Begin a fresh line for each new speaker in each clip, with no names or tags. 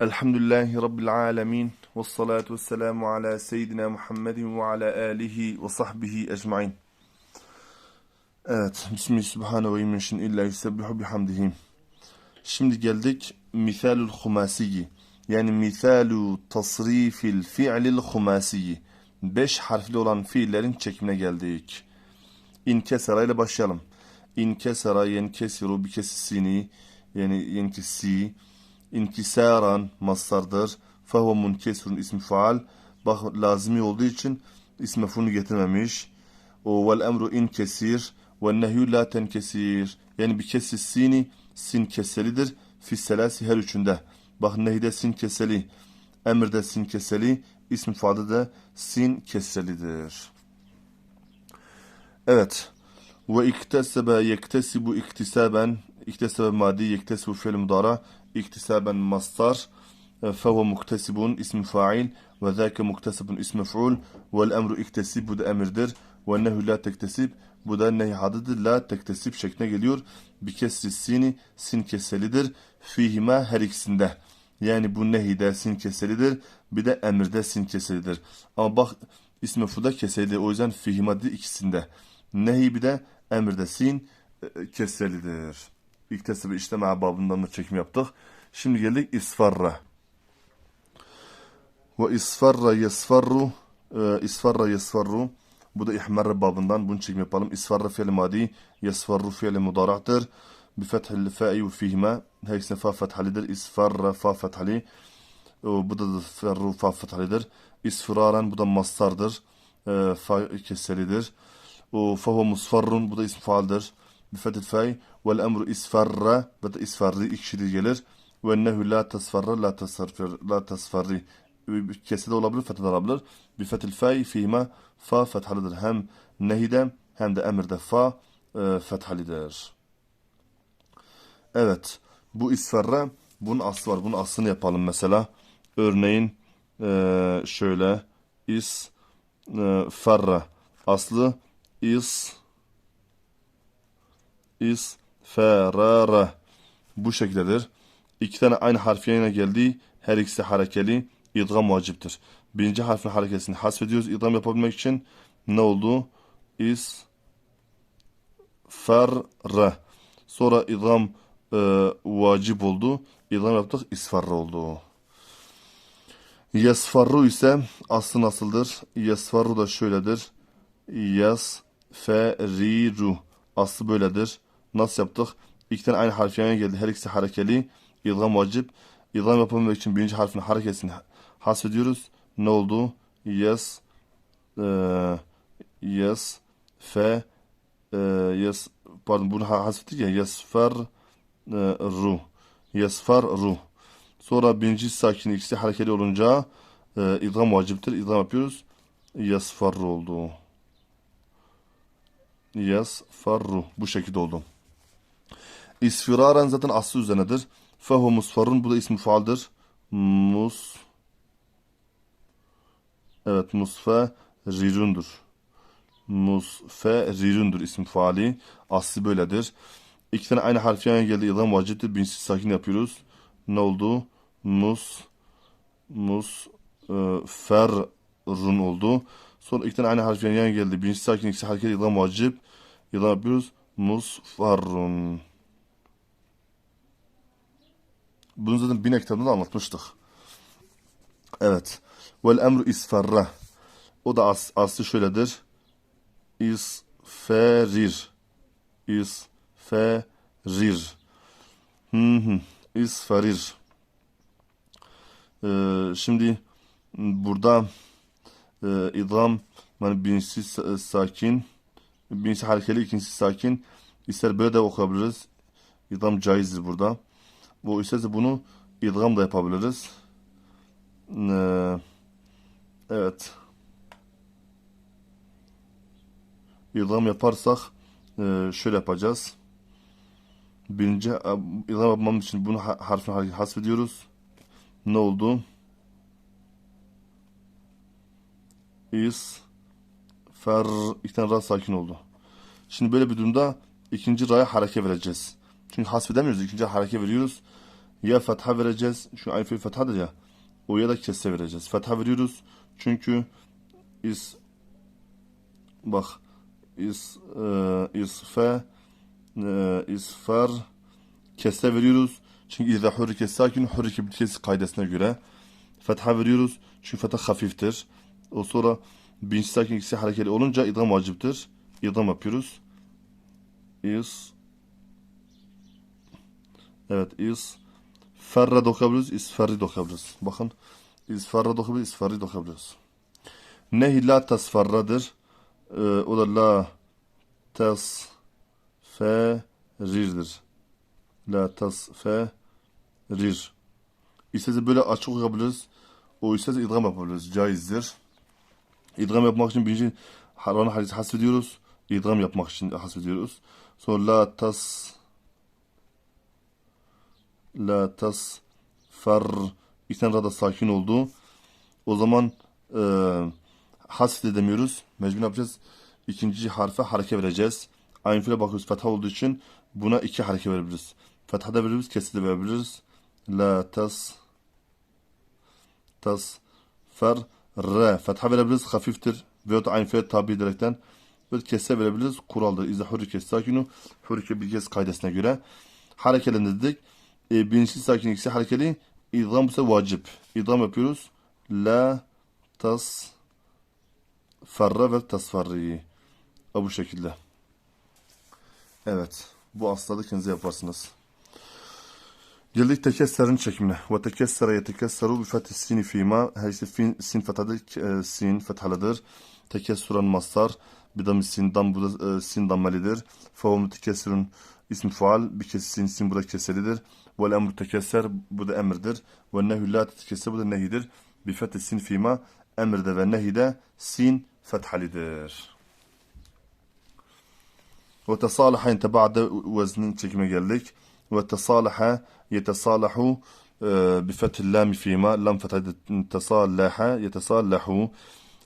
Elhamdülillahi Rabbil alemin. Ve salatu ve selamu ala seyyidina Muhammedin ve ala alihi ve sahbihi ecmain. Evet. Bismillah subhanahu ve yemişin illa yusebbihu bihamdihim. Şimdi geldik misalul humasiyi. Yani misalu tasrifil fi'lil humasiyi. Beş harfli olan fiillerin çekimine geldik. İnkesara ile başlayalım. İnkesara yenkesiru bi kesisini yani yenkesi inkisaran mastardır. Fehuve munkesirun ismi faal. Bak lazimi olduğu için ismi mef'ulünü getirmemiş. O vel emru inkesir ve nehyü la tenkesir. Yani bir kesis sini sin keselidir. Fi selasi her üçünde. Bak nehide sin keseli. Emirde sin keseli. İsmi faalde de sin keselidir. Evet. Ve iktesebe yektesibu iktisaben iktesebe madi yektesibu fiil mudara iktisaben mastar e, fehu muktesibun ismi fail ve zâke muktesibun ismi feul vel emru iktesib bu da emirdir ve nehü la tektesib bu da nehyadıdır la tektesip şekline geliyor. Bir kesri sini sin keselidir. Fihime her ikisinde. Yani bu nehide sin keselidir. Bir de emirde sin keselidir. Ama bak ismi fuda keseli o yüzden fihime ikisinde. Nehi bir de emirde sin e, e, keselidir keselidir İktesibi işleme babından da çekim yaptık şimdi geldik isfarra ve isfarra yesfarru e, isfarra yesfarru bu da ihmarra babından bunu çekim yapalım. İsfarra fiil madi yesfarru fiil mudarahtır. Bi fethil fa'i ve fihima her ikisine fa fethalidir. İsfarra fa fethali bu da ferru fa fethalidir. İsfiraran bu da mastardır. E, fa keselidir. O fahu musfarrun bu da ism faaldir. Bi fethil fa'i vel emru isfarra da isfarri ikişili gelir. Ve nehu la tasfarra la tasfarri la tasfarri kesede olabilir, fethed olabilir. Bir fethil fay fihima fa fethalıdır. Hem nehide hem de emirde fa e, fethalidir. Evet. Bu isferre bunun aslı var. Bunun aslını yapalım mesela. Örneğin e, şöyle is e, ferre aslı is is ferare bu şekildedir. İki tane aynı harf yayına geldiği her ikisi harekeli idgam vaciptir. Birinci harfin hareketini hasfediyoruz. İdgam yapabilmek için ne oldu? İs ferre. Sonra idgam e, vacip oldu. İdgam yaptık. İsfarre oldu. Yasfarru ise aslı nasıldır? Yasfarru da şöyledir. Yasferiru. Aslı böyledir. Nasıl yaptık? İki tane aynı harf yan geldi. Her ikisi harekeli. İdgam vacip. İdgam yapabilmek için birinci harfin hareketini hasfediyoruz. Ne oldu? Yes e, yes fe e, yes pardon bunu hasfettik ya yesfer e, ru yesfer ru sonra birinci sakin ikisi harekeli olunca e, idgam vaciptir. İdgam yapıyoruz. Yesferru oldu. Yesferru. Bu şekilde oldu. İsfiraren zaten aslı üzerinedir. Fehu musfarrun. Bu da ismi faaldir. Mus Evet musfe rirundur. Musfe rirundur isim faali. Aslı böyledir. İki tane aynı harf yan geldi. İdam vaciptir. Birincisi sakin yapıyoruz. Ne oldu? Mus mus e, fer run oldu. Sonra iki tane aynı harf yan geldi. Birincisi sakin, ikisi hareket idam vacip. İdam yapıyoruz. Mus Bunu zaten bin kitabında da anlatmıştık. Evet. Vel emru isferre. O da as, aslı şöyledir. İsferir. İsferir. Hı hı. Ee, şimdi burada e, idgam yani birincisi sakin, birincisi harekeli, ikincisi sakin. İster böyle de okuyabiliriz. İdgam caizdir burada. Bu isterse bunu idgam da yapabiliriz. Ee, Evet. İdgam yaparsak e, şöyle yapacağız. Birinci idgam yapmam için bunu harfini hasbediyoruz. Ne oldu? Is fer iki tane sakin oldu. Şimdi böyle bir durumda ikinci ra'ya hareke vereceğiz. Çünkü hasbedemiyoruz. İkinci hareke veriyoruz. Ya fetha vereceğiz. Ayn fiil fethadır ya. O ya da kesse vereceğiz. Fetha veriyoruz. Çünkü is bak is e, isfe e, isfar kesse veriyoruz. Çünkü izâ hurrike sakin hurrike bir kes kaidesine göre fetha veriyoruz. Çünkü fetha hafiftir. O sonra birinci sakin ikisi hareketli olunca idgam vaciptir. İdgam yapıyoruz. Is Evet is ferre dokabiliyoruz. İsferri dokabiliyoruz. Bakın isferre dokabiliyoruz. İsferri dokabiliyoruz. Nehi la tasferradır. Ee, o da la tasferirdir. La tasferir. İsterse böyle açık okuyabiliriz. O isterse idgam yapabiliriz. Caizdir. İdgam yapmak için birinci harana hadis hasfediyoruz. İdgam yapmak için hasfediyoruz. Sonra la tas la tas far iki tane rada sakin oldu. O zaman e, hasf edemiyoruz. Mecbur yapacağız? İkinci harfe hareke vereceğiz. Aynı fiile bakıyoruz. Fetha olduğu için buna iki hareke verebiliriz. Fetha da verebiliriz. Kesir de verebiliriz. La tas tas fer re. Fetha verebiliriz. Hafiftir. Veyahut da aynı fiile tabi ederekten böyle kesse verebiliriz. Kuraldır. İzle hurrike sakinu. Hurrike bir kez kaidesine göre harekelendirdik. E, birinci sakin ikisi harekeli. İdgam ise vacip. İdgam yapıyoruz. La tas ferre ve tasferri. Bu şekilde. Evet. Bu asladı kendinize yaparsınız. Geldik tekesserin çekimine. Ve tekessere yetekesseru bi fethi sini fîmâ. Her işte fin, sin fethadır. E, sin fethalıdır. Tekessuran mastar. Bir dam bu da e, sin dammelidir. Fehu mütekessirun ismi faal. Bir kez sin sin bu da keselidir. Vel emru tekesser bu da emirdir. Ve nehü la tekesser bu da nehidir. Bi fethi sin fima emirde ve nehide sin fethalidir. Ve tesalaha inteba'da veznin çekime geldik. Ve tesalaha yetesalahu e, bi fethi lami fima lam fethalidir. Tesalaha yetesalahu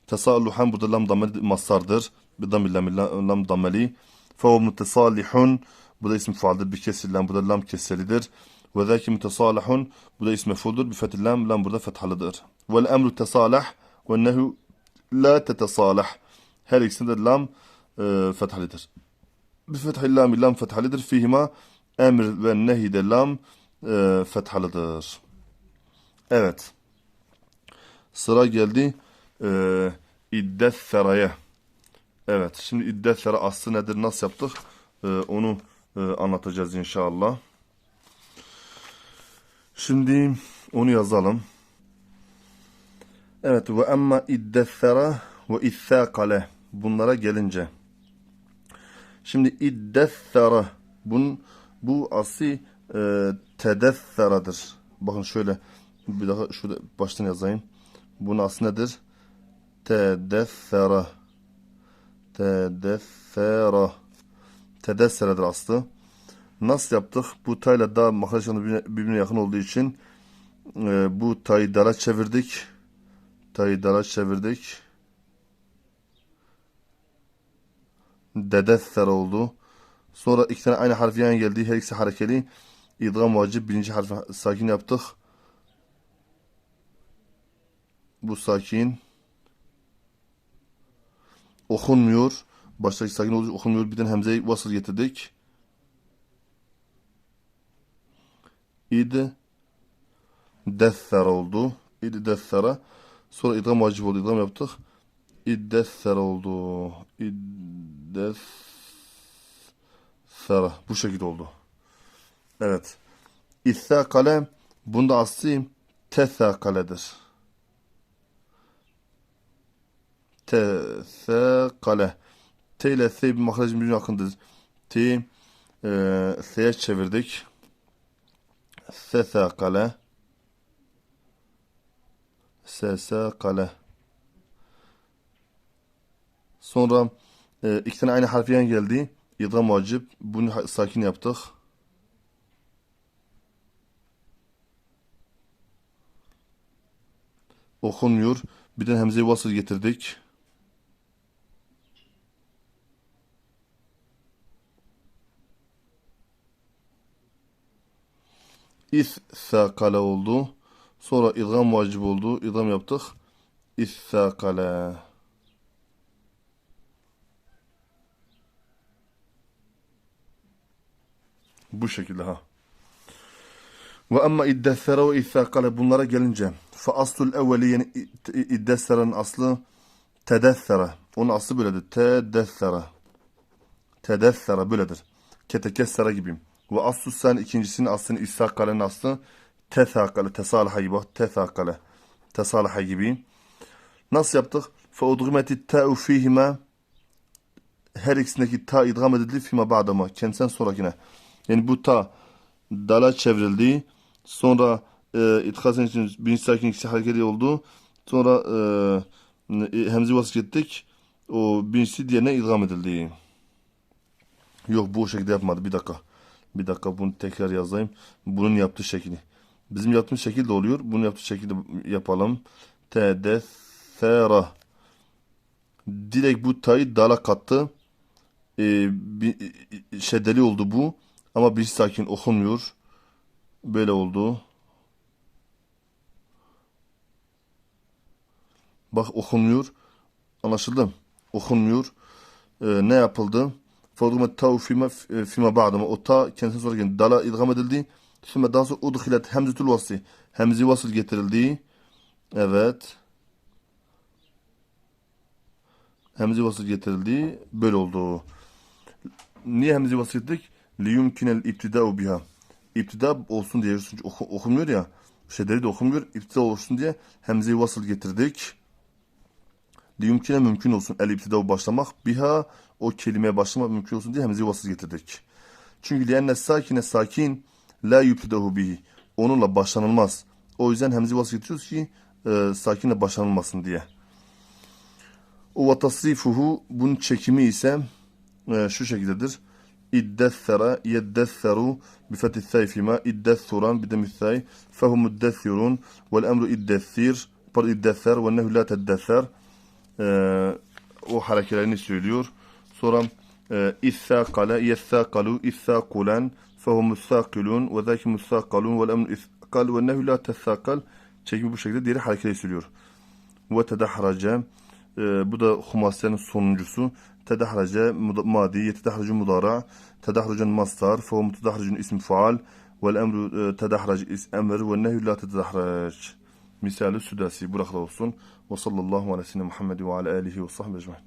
tesalluhan bu da lam dameli masardır. Bir dameli lam dameli. Fe o mutesalihun bu da isim faaldir. Bir kesirlen bu da lam keselidir. Ve zâki mutesalahun bu da ismi mefuldur. Bir fethil lam lam burada fethalıdır. Vel emru tesalah ve nehu la tetesalah. Her ikisinde lam e, fethalidir. Bir fethil lam lam fethalidir. Fihima emr ve nehi de lam e, fethalıdır. Evet. Sıra geldi e, iddethera'ya. Evet. Şimdi iddethera aslı nedir? Nasıl yaptık? E, onu e, anlatacağız inşallah. Şimdi onu yazalım. Evet. Ve emma iddethera ve ithakale. Bunlara gelince. Şimdi iddethera. Bunun, bu asli e, tedefferadır. Bakın şöyle bir daha şurada baştan yazayım. Bunun aslı nedir? Tedeffera. Tedeffera. Tedesseredir aslı. Nasıl yaptık? Bu tayla da makarajlarını birbirine, yakın olduğu için e, bu tayı dara çevirdik. Tayı dara çevirdik. Dedesser oldu. Sonra iki tane aynı harf yan geldi. Her ikisi harekeli. İdgam vacip. Birinci harfi sakin yaptık. Bu sakin. Okunmuyor. Baştaki sakin olduğu okunmuyor. Birden hemzeyi vasıl getirdik. İd desser oldu. İd dessera. Sonra idgam vacip oldu. İdgam yaptık. İd desser oldu. İd dessera. Bu şekilde oldu. Evet. İthakale bunda aslı tesakaledir. Tesakale. T ile S bir mahrajın birbirine yakındır. T e, S'ye çevirdik. Sesakale. Sesakale. Sonra e, iki tane aynı harfiyen geldi. İdgam vacip. Bunu sakin yaptık. Okunmuyor. Birden hemze-i vasıl getirdik. İthakale oldu. Sonra idgam vacip oldu. İdgam yaptık. İthakale. Bu şekilde ha. Ve amma iddessere ve ithakale bunlara gelince fa aslul evveli yani iddessere'nin aslı tedessere. Onun aslı böyledir. Tedessere. Tedessere böyledir. Ketekessere gibiyim. Ve aslu sen ikincisinin aslını ithakale'nin aslı tethakale. Tesalaha gibi. Tethakale. Tesalaha gibi. Nasıl yaptık? Fe udgimeti ta'u fihime her ikisindeki ta idgam edildi fima ba'dama. Kendisinden sonrakine. Yani bu ta dala çevrildi. Sonra e, itkazın için birinci sakin ikisi hareketi oldu. Sonra e, hemzi vasıf ettik. O birincisi diğerine idgam edildi. Yok bu şekilde yapmadı. Bir dakika. Bir dakika bunu tekrar yazayım. Bunun yaptığı şekli. Bizim yaptığımız şekil de oluyor. Bunu yaptığı şekilde yapalım. Tedessera. Direkt bu tayı dala kattı. Ee, bir, şeddeli oldu bu. Ama bir sakin okunmuyor. Böyle oldu. Bak okunmuyor. Anlaşıldı? Okunmuyor. Ee, ne yapıldı? Fadrumet tav fima fima ba'dama. O ta kendisine geldi. Dala idgam edildi. Sonra daha sonra udhilet hemzetül vasli. Hemzi vasıl getirildi. Evet. Hemzi vasıl getirildi. Böyle oldu. Niye hemzi vasıl ettik? liyumkinel iptida'u biha. İptida olsun diye çünkü oku, okunmuyor ya. Şeddeli de okunmuyor. İptida olsun diye hemze-i vasıl getirdik. Liyumkine mümkün olsun. El iptida'u başlamak. Biha o kelimeye başlamak mümkün olsun diye hemze-i vasıl getirdik. Çünkü liyenne sakine sakin la yuptidahu bihi. Onunla başlanılmaz. O yüzden hemze-i vasıl getiriyoruz ki e, sakinle başlanılmasın diye. O ve tasrifuhu bunun çekimi ise e, şu şekildedir. İddessera yeddesseru bifethi thâi fîmâ iddessuran bidemi thâi fehum muddessirun vel emru iddessir pardon iddesser ve nehu la teddesser ee, o harekelerini söylüyor. Sonra e, İssâkale, yessâkalu, issâkulen, fehumus-sâkilûn ve zâkimus-sâkalûn vel emnu isâkal ve nehü la tessâkal. Çekimi bu şekilde diğeri harekete sürüyor. Ve tedahrace, e, bu da humasyenin sonuncusu. Tedahrace, madi, yetedahracu mudara, tedahrucun mastar, fehumu tedahrucun ismi faal, vel emru e, tedahrac is emr ve nehü la tedahrac. Misali südasi, burakla olsun. Ve sallallahu aleyhi ve sellem Muhammed ve ala alihi ve sahbihi ecmaîn.